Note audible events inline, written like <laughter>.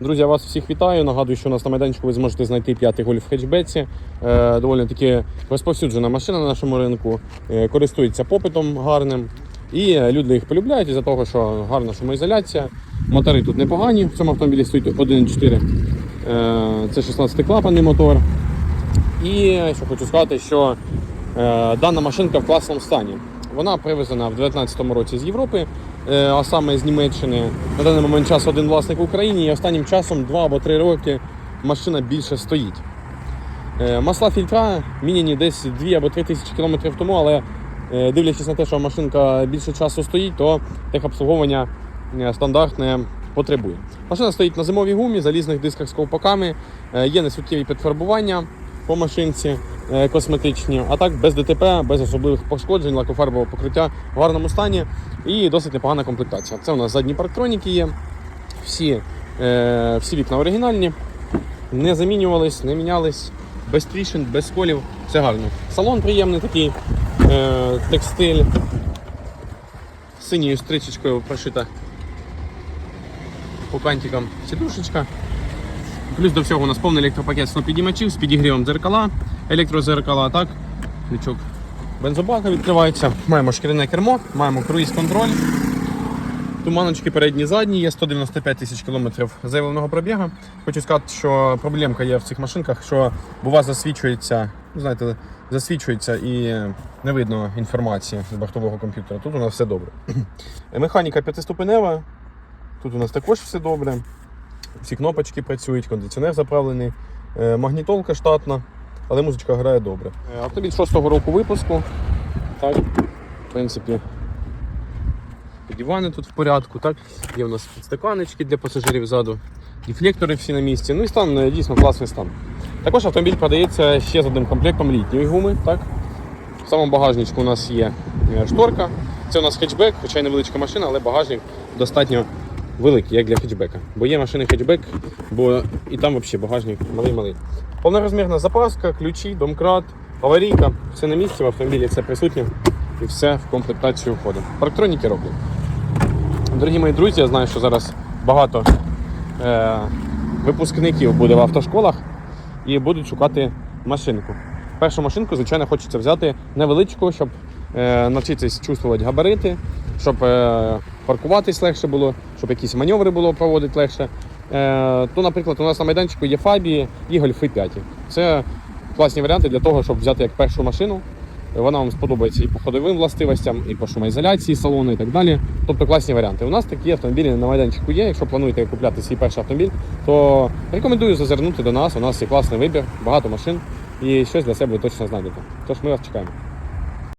Друзі, я вас всіх вітаю. Нагадую, що у нас на майданчику ви зможете знайти п'ятий гольф в хетчбеці. Е, доволі таки розповсюджена машина на нашому ринку, е, користується попитом гарним. І е, люди їх полюбляють із-за того, що гарна шумоізоляція. Мотори тут непогані. В цьому автомобілі стоїть 1.4. Е, це 16-клапанний мотор. І що хочу сказати, що дана машинка в класному стані. Вона привезена в 2019 році з Європи, а саме з Німеччини. На даний момент час один власник в Україні, і останнім часом 2 або 3 роки машина більше стоїть. Е, масла фільтра міняні десь 2 або 3 тисячі кілометрів тому, але е, дивлячись на те, що машинка більше часу стоїть, то техобслуговування е, стандартне потребує. Машина стоїть на зимовій гумі, залізних дисках з ковпаками, е, є несуттєві підфарбування по машинці е, косметичні, а так без ДТП, без особливих пошкоджень, лакофарбового покриття в гарному стані і досить непогана комплектація. Це у нас задні парктроніки є, всі, е, всі вікна оригінальні, не замінювались, не мінялись, без тріщин, без сколів, все гарно. Салон приємний такий, е, текстиль, синьою стрічечкою прошита по кантикам сідушечка. Плюс до всього у нас повний електропакет снопідіймачів з підігрівом дзеркала, електрозеркала, так, лючок бензобака відкривається. Маємо шкіряне кермо, маємо круїз-контроль. Туманочки передні задні, є 195 тисяч кілометрів заявленого пробігу. Хочу сказати, що проблемка є в цих машинках, що бува засвічується, ну, знаєте, засвічується і не видно інформації з бортового комп'ютера. Тут у нас все добре. <clears throat> Механіка п'ятиступенева, тут у нас також все добре. Всі кнопочки працюють, кондиціонер заправлений, е, магнітолка штатна, але музичка грає добре. Е, Автомобіль 6-го року випуску. Так, в принципі, дивани тут в порядку. Так? Є у нас підстаканечки для пасажирів ззаду, дефлектори всі на місці. Ну і стан е, дійсно класний стан. Також автомобіль продається ще з одним комплектом літньої гуми. Так? В самому багажничку у нас є шторка. Це у нас хетчбек, хоча й невеличка машина, але багажник достатньо великий, як для хетчбека. Бо є машини хетчбек, бо і там взагалі багажник малий-малий. Повнорозмірна запаска, ключі, домкрат, аварійка. Все на місці в автомобілі, все присутнє і все в комплектацію входить. Парктроніки роблять. Дорогі мої друзі, я знаю, що зараз багато е, випускників буде в автошколах і будуть шукати машинку. Першу машинку, звичайно, хочеться взяти невеличку, щоб е, навчитися чувствувати габарити, щоб е, паркуватись легше було, щоб якісь маневри було проводити легше. Е, то, наприклад, у нас на майданчику є Фабі і Гольфи 5. Це класні варіанти для того, щоб взяти як першу машину. Вона вам сподобається і по ходовим властивостям, і по шумоізоляції салону, і так далі. Тобто класні варіанти. У нас такі автомобілі на майданчику є. Якщо плануєте купляти свій перший автомобіль, то рекомендую зазирнути до нас. У нас є класний вибір, багато машин і щось для себе ви точно знайдете. Тож ми вас чекаємо.